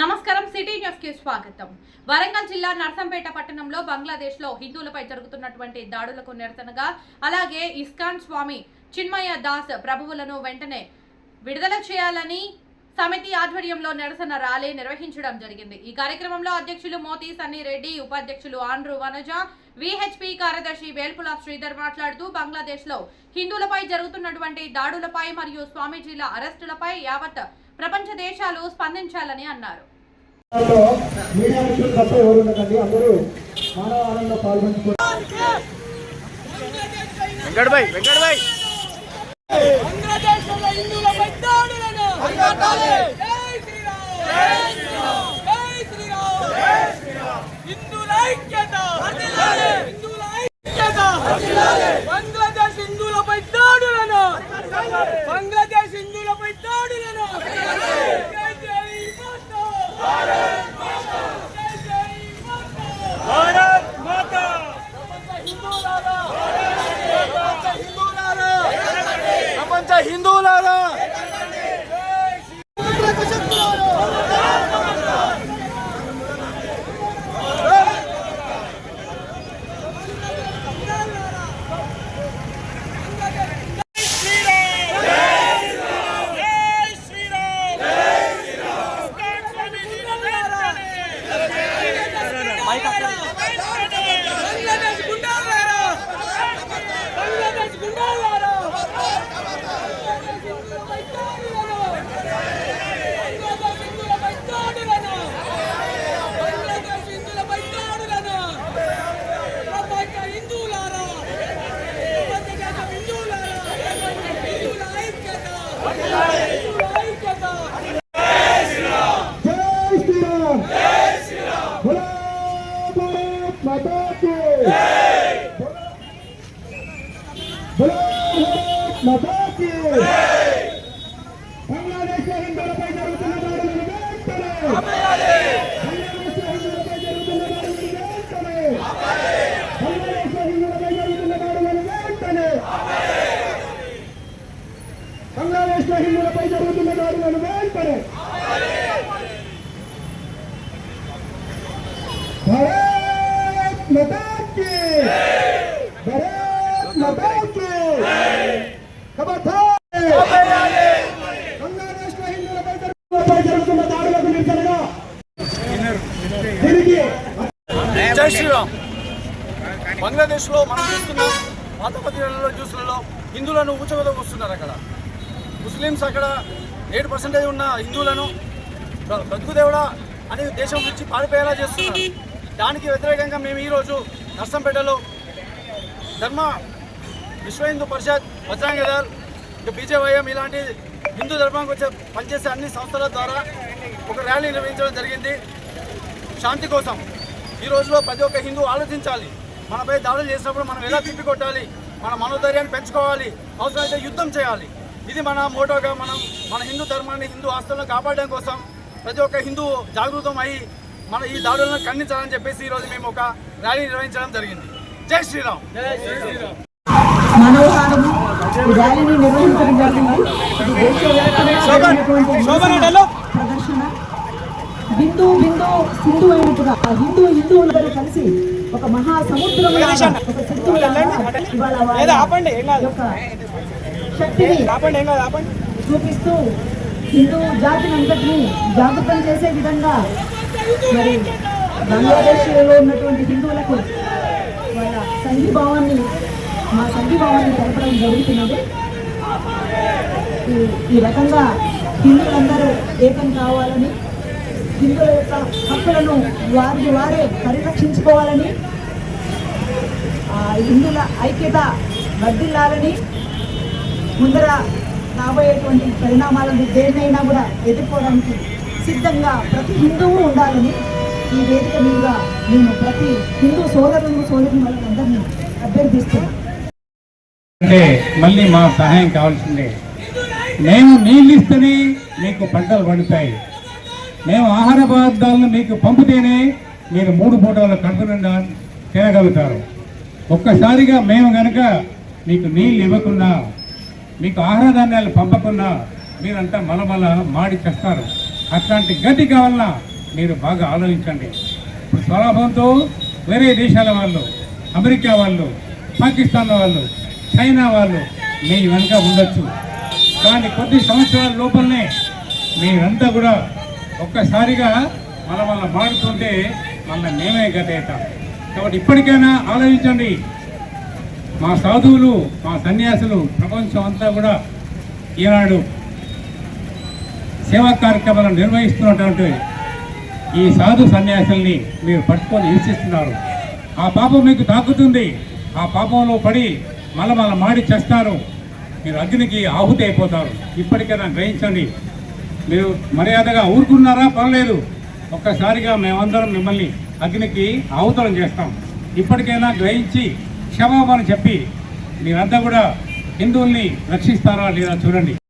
నమస్కారం సిటీ న్యూస్కి స్వాగతం. వరంగల్ జిల్లా నర్సంపేట పట్టణంలో బంగ్లాదేశ్లో హిందువులపై జరుగుతున్నటువంటి దాడులకు నిరసనగా అలాగే ఇస్కాన్ స్వామి చిన్మయ దాస్ ప్రభువులను వెంటనే విడుదల చేయాలని సమితి ఆధ్వర్యంలో నిరసన ర్యాలీ నిర్వహించడం జరిగింది. ఈ కార్యక్రమంలో అధ్యక్షులు మోతీ సన్నీ రెడ్డి ఉపాధ్యక్షులు ఆండ్రు వనజ విహెచ్పి కార్యదర్శి వేల్పుల శ్రీధర్ మాట్లాడుతూ బంగ్లాదేశ్లో హిందువులపై జరుగుతున్నటువంటి దాడులపై మరియు స్వామీజీల అరెస్టులపై యావత్ ప్రపంచ దేశాలు స్పందించాలని అన్నారు మీడియా మిత్రులు తప్ప ఎవరు ఉండకండి అందరూ మానవానంలో పాల్గొంచుకో వెంకట్ భాయ్ వెంకట్ భాయ్ బంగ్లాదేశ్లో హిందువులపై దాడులను అరికట్టాలి జై శ్రీరామ్ జై శ్రీరామ్ జై శ్రీరామ్ జై శ్రీరామ్ హిందువుల ఐక్యత వర్ధిల్లాలి హిందువుల ఐక్యత వర్ధిల్లాలి బంగ్లాదేశ్ హిందువులపై దాడులను బంగ్లాదేశ్ హిందువులపై దాడులను జై జై మాతా భారత్ మాతా జై జై మాతా భారత్ మాతా హిందువులారా హిందువులారా ప్రపంచ హిందువులారా బంగ్లాదేశ్ గుండాలారా బంగ్లాదేశ్ గుండాలారా జై శ్రీరామ్ బోలో మాతాకి బలో భారత్ మాతాకి బంగ్లాదేశ్ హిందువులపై జరుగుతున్న దాడులను వెంటనే ఆపాలి బంగ్లాదేశ్ హిందువులపై జరుగుతున్న దాడులను వెంటనే ఆపాలి బంగ్లాదేశ్ హిందువులపై జరుగుతున్న దాడులను వెంటనే ఆపాలి బంగ్లాదేశ్ హిందువులపై జరుగుతున్న దాడులను వెంటనే ఆపాలి భారత్ బంగ్లాదేశ్లో భారత్ మతాకి కబడ్డీ జై శ్రీరామ్ బంగ్లాదేశ్లో మనం చూస్తున్నాం మతపతిలో జ్యూసులలో హిందువులను ఊచగద వస్తున్నారు అక్కడ. ముస్లిమ్స్ అక్కడ ఎయిట్ పర్సెంటేజ్ ఉన్న హిందువులను బతుకుదేవుడా అని దేశం నుంచి పారిపోయేలా చేస్తున్నారు. దానికి వ్యతిరేకంగా మేము ఈరోజు నర్సంపేటలో ధర్మ విశ్వ హిందూ పరిషత్ బజరంగ దళ్ ఇంకా బీజేవైఎం ఇలాంటి హిందూ ధర్మానికి వచ్చే పనిచేసే అన్ని సంస్థల ద్వారా ఒక ర్యాలీ నిర్వహించడం జరిగింది. శాంతి కోసం ఈ రోజులో ప్రతి ఒక్క హిందూ ఆలోచించాలి. మనపై దాడులు చేసినప్పుడు మనం ఎలా తిప్పికొట్టాలి మన మనోధైర్యాన్ని పెంచుకోవాలి. అవసరమైతే యుద్ధం చేయాలి. ఇది మన మోటోగా మనం మన హిందూ ధర్మాన్ని హిందూ ఆస్తులను కాపాడడం కోసం ప్రతి ఒక్క హిందూ జాగృతం అయి మన ఈ దాడులను ఖండించాలని చెప్పేసి ఈరోజు మేము ఒక ర్యాలీ నిర్వహించడం జరిగింది. జై శ్రీరామ్. మనోహారము ఈ ర్యాలీని నిర్వహించడం జరిగింది. ఇది దేశవ్యాప్తంగా జరిగినటువంటి నిరసన ప్రదర్శన. బిందు బిందు సింధు అయినట్టుగా ఆ హిందూ హిందువులందరూ కలిసి ఒక మహా సముద్రం ఒక శక్తిని చూపిస్తూ హిందూ జాతిని అంతటినీ జాగృతం చేసే విధంగా మరి బంగ్లాదేశ్లో ఉన్నటువంటి హిందువులకు వాళ్ళ సంఘీభావాన్ని మా సంఘీభావాన్ని తెలపడం జరుగుతున్నది. ఈ- రకంగా హిందువులందరూ ఏకం కావాలని హిందువుల యొక్క హక్కులను వారికి వారే పరిరక్షించుకోవాలని హిందువుల ఐక్యత వర్ధిల్లాలని ముందర రాబోయేటువంటి పరిణామాలను దేన్నైనా కూడా ఎదుర్కోవడానికి సిద్ధంగా ప్రతి హిందువు ఉండాలని ఈ వేదిక మీద నేను ప్రతి హిందూ సోదరులు సోదరులను అందరినీ అభ్యర్థిస్తున్నాను. అంటే మళ్ళీ మా సహాయం కావాల్సిందే. మేము నీళ్ళు ఇస్తేనే మీకు పంటలు పండుతాయి. మేము ఆహార పదార్థాలను మీకు పంపితేనే మీరు మూడు పూటల కడుపు నిండా తినగలుగుతారు. ఒక్కసారిగా మేము కనుక మీకు నీళ్ళు ఇవ్వకుండా మీకు ఆహార ధాన్యాలు పంపకుండా మీరంతా మలమల మాడి చేస్తారు. అట్లాంటి గతి కావాలన్నా మీరు బాగా ఆలోచించండి. ఇప్పుడు స్వలాభంతో వేరే దేశాల వాళ్ళు అమెరికా వాళ్ళు పాకిస్తాన్ వాళ్ళు చైనా వాళ్ళు మీ వెనుక ఉండొచ్చు. కానీ కొద్ది సంవత్సరాల లోపలనే మీరంతా కూడా ఒక్కసారిగా మన వల్ల మాడుతుంటే మన మేమే గతేతాం కాబట్టి ఇప్పటికైనా ఆలోచించండి. మా సాధువులు మా సన్యాసులు ప్రపంచం అంతా కూడా ఈనాడు సేవా కార్యక్రమాలను నిర్వహిస్తున్నటువంటి ఈ సాధు సన్యాసుల్ని మీరు పట్టుకొని హింసిస్తున్నారు. ఆ పాపం మీకు తాకుతుంది. ఆ పాపంలో పడి మలమల మాడి చేస్తారు. మీరు అగ్నికి ఆహుతి అయిపోతారు. ఇప్పటికైనా గ్రహించండి. మీరు మర్యాదగా ఊరుకున్నారా? పర్లేదు. ఒక్కసారిగా మేమందరం మిమ్మల్ని అగ్నికి ఆహుతలం చేస్తాం. ఇప్పటికైనా గ్రహించి క్షమాపణ చెప్పి మీరంతా కూడా హిందువుల్ని రక్షిస్తారా లేదా చూడండి.